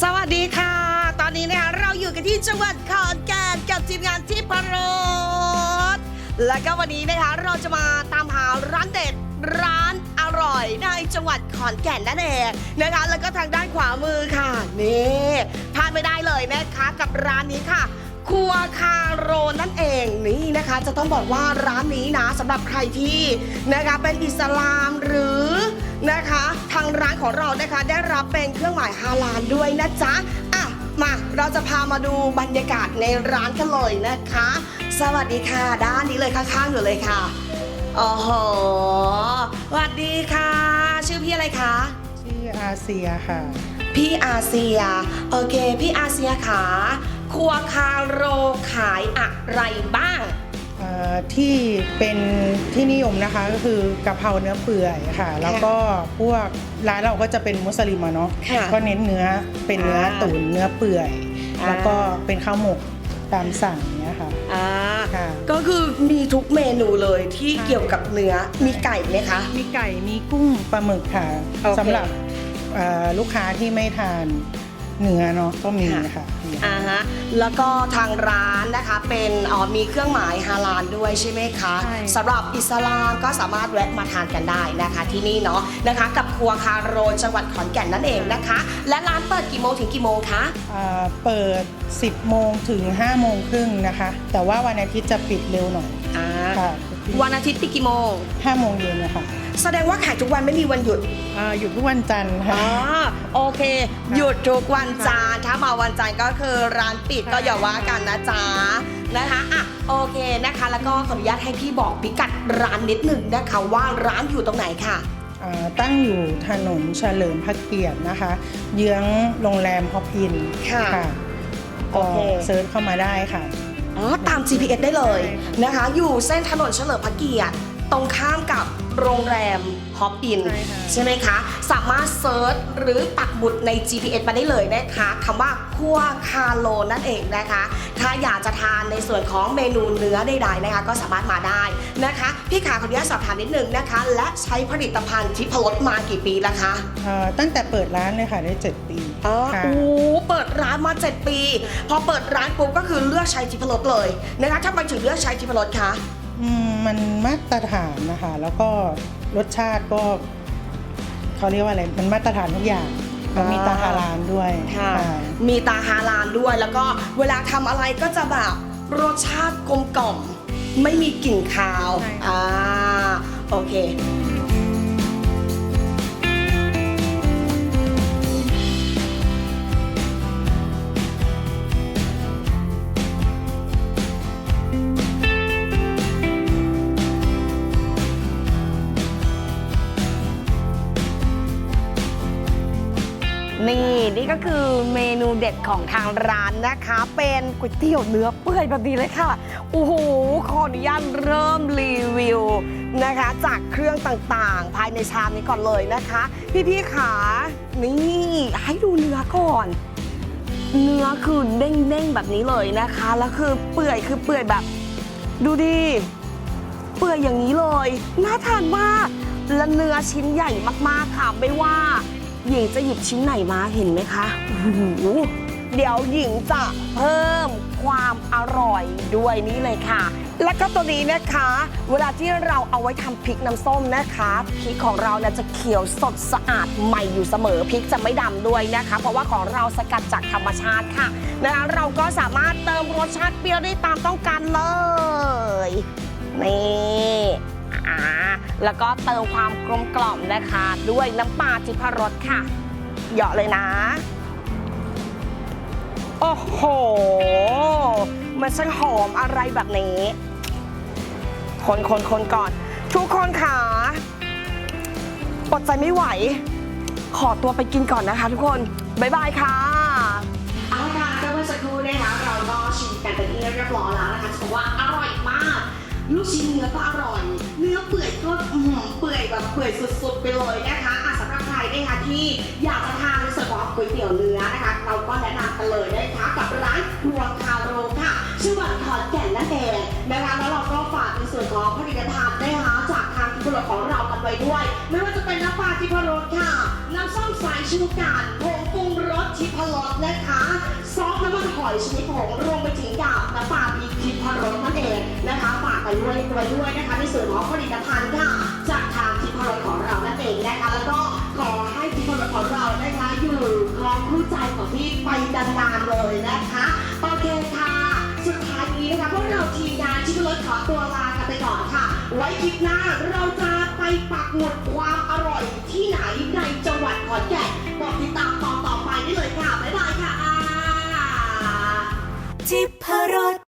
สวัสดีค่ะ ตอนนี้นะคะเราอยู่กันที่จังหวัดขอนแก่นกับทีมงานที่พรสและก็วันนี้นะคะเราจะมาตามหาร้านเด็ดร้านอร่อยในจังหวัดขอนแก่นนั่นเองนะคะ แล้วก็ทางด้านขวามือค่ะนี่พลาดไม่ได้เลยนะคะกับร้านนี้ค่ะครัวคาโรนั่นเองนี่นะคะ จะต้องบอกว่าร้านนี้นะสำหรับใครที่นะคะเป็นอิสลามหรือ นะคะ ทางร้านของเรานะคะได้รับเป็นเครื่องหมายฮาลาลด้วยนะจ๊ะอะมาเราจะพามาดูบรรยากาศในร้านกันเลยนะคะ สวัสดีค่ะ ด้านนี้เลยข้างๆอยู่เลยค่ะโอ้โหสวัสดีค่ะ ชื่อพี่อะไรคะชื่ออาเซียค่ะ พี่อาเซีย โอเค พี่อาเซียขาครัวคาโรขายอะไรบ้างเอ่อ ที่เป็นที่นิยมนะคะก็คือกะเพราเนื้อเปื่อยค่ะ แล้วก็พวกร้านเราก็จะเป็นมุสลิมอะเนาะค่ะก็เน้นเนื้อเป็นเนื้ออ่าตุ๋นเนื้อเปื่อย อ่า แล้วก็เป็นข้าวหมกตามสั่งเนี้ยค่ะ อ่าค่ะ ก็คือมีทุกเมนูเลยที่ใช่เกี่ยวกับเนื้อมีไก่ไหมคะ มีไก่มีกุ้งปลาหมึกค่ะโอเค สำหรับเอ่อลูกค้าที่ไม่ทาน เนื้อเนาะก็มีค่ะค่ะมีอ่าฮะแล้วก็ทางร้านนะคะเป็นอ๋อมีเครื่องหมายฮาลาลด้วยใช่ไหมคะใช่ สำหรับอิสลามก็สามารถแวะมาทานกันได้นะคะที่นี่เนาะนะคะ กับครัวคาโรจังหวัดขอนแก่นนั่นเองนะคะ และร้านเปิดกี่โมงถึงกี่โมงคะเอ่อเปิด 10 โมงถึง 5 โมงครึ่งนะคะ แต่ว่าวันอาทิตย์จะปิดเร็วหน่อยอ่าค่ะ วันอาทิตย์ปิดกี่โมง 5โมงเย็นนะคะแสดงว่าขายทุกวันไม่มีวันหยุด อ่าหยุดทุกวันจันทร์ค่ะ อ๋อ โอเค หยุดทุกวันจันทร์ถ้ามาวันจันทร์ก็คือร้านปิดก็อย่าว่ากันนะจ๊ะนะคะอะโอเคนะคะ แล้วก็ขออนุญาตให้พี่บอกพิกัดร้านนิดหนึ่งนะคะว่าร้านอยู่ตรงไหนค่ะ อ่าตั้งอยู่ถนนเฉลิมพระเกียรตินะคะ เยื้องโรงแรมฮอปอินค่ะโอก็เค เซิร์ชเข้ามาได้ค่ะอ๋อตาม GPS ได้เลยนะคะ อยู่เส้นถนนเฉลิมพระเกียรติตรงข้ามกับ โรงแรมฮอปอินใช่ค่ะ ใช่ไหมคะ สามารถเซิร์ชหรือปักหมุดใน GPS มาได้เลยนะคะคำว่าคั่วคาโลนั่นเองนะคะ ถ้าอยากจะทานในส่วนของเมนูเนื้อใดๆนะคะ ก็สามารถมาได้นะคะ พี่ขาขออนุญาตสอบถามนิดนึงนะคะ และใช้ผลิตภัณฑ์ทิพรสมากี่ปีแล้วคะ เอ่อตั้งแต่เปิดร้านเลยค่ะได้7ปีอ๋อค่ะโอ้เปิดร้านมา 7 ปี พอเปิดร้านปุ๊บก็คือเลือกใช้ทิพรสเลยนะคะถ้าไปถึงเลือกใช้ทิพรสคะอื มมันมาตรฐานนะคะ แล้วก็รสชาติก็เขาเรียกว่าอะไร มันมาตรฐานทุกอย่างมันมีตาฮาลานด้วยค่ะค่ะ มีตาฮาลานด้วย แล้วก็เวลาทำอะไรก็จะแบบรสชาติกลมกล่อม ไม่มีกลิ่นคาวใช่ค่ะอ่า โอเค นี่นี่ก็คือเมนูเด็ดของทางร้านนะคะ เป็นก๋วยเตี๋ยวเนื้อเปื่อยแบบนี้เลยค่ะโอ้โหขออนุญาตเริ่มรีวิวนะคะ จากเครื่องต่างๆ ภายในชามนี้ก่อนเลยนะคะ พี่ๆขานี่ให้ดูเนื้อก่อน เนื้อคือเด้งๆแบบนี้เลยนะคะ แล้วคือเปื่อยคือเปื่อยแบบ ดูดิเปื่อยอย่างนี้เลยน่าทานมากและเนื้อชิ้นใหญ่มากๆค่ะไม่ว่า หญิงจะหยิบชิ้นไหนมาเห็นไหมคะโอ้โหเดี๋ยวหญิงจะเพิ่มความอร่อยด้วยนี่เลยค่ะ และก็ตัวนี้นะคะ เวลาที่เราเอาไว้ทำพริกน้ำส้มนะคะพริกของเราเนี่ยจะเขียวสดสะอาดใหม่อยู่เสมอพริกจะไม่ดำด้วยนะคะ เพราะว่าของเราสกัดจากธรรมชาติค่ะนะคะเราก็สามารถเติมรสชาติเปรี้ยวได้ตามต้องการเลยนี่ อ่าแล้วก็เติมความกลมกล่อมนะคะ ด้วยน้ำปลาทิพรสค่ะ เหยาะเลยนะ โอ้โห มันช่างหอมอะไรแบบนี้ คนคนคนก่อน ทุกคนค่ะอดใจไม่ไหว ขอตัวไปกินก่อนนะคะทุกคน บ๊ายบายค่ะเอาล่ะก็เมื่อสักครู่นะคะเราก็ชิมกันเป็นที่เรียบร้อยแล้วนะคะจะบอกว่าอร่อยมาก ลูกชิ้นเนื้อก็อร่อย เนื้อเปื่อยก็อื้อหือเปื่อยแบบเปื่อยสุดๆ ไปเลยนะคะอะสำหรับใครนะคะที่อยากจะทานในส่วนของก๋วยเตี๋ยวเนื้อนะคะ เราก็แนะนำกันเลยนะคะกับร้านครัวคาโรค่ะ ชื่อว่าขอนแก่นนั่นเองนะคะแล้วเราก็ฝากในส่วนของผลิตภัณฑ์นะคะจากทางทิพรสของเรากันไว้ด้วยไม่ว่า เป็นน้ำปลาทิพรสค่ะ น้ำส้มสายชูการผงปรุงรสทิพรสนะคะซอสน้ำมันหอยชีวิตผมรวมไปถึงกับน้ำปลาพริกทิพรสนั่นเองนะคะฝากกันด้วยด้วยด้วยนะคะในส่วนของผลิตภัณฑ์ค่ะจากทางทิพรสของเรานั่นเองนะคะแล้วก็ขอให้ทิพรสของเรานะคะอยู่ครองคู่ใจของพี่ไปนานๆเลยนะคะโอเคค่ะสุดท้ายนี้นะคะพวกเราทีมงานทิพรสขอตัวลากันไปก่อนค่ะ ไว้คลิปหน้าเราจะไปปักหมุดความ ขอนแก่นบอกติดตามตอนต่อไปได้เลยค่ะ บ๊ายบายค่ะทิพรส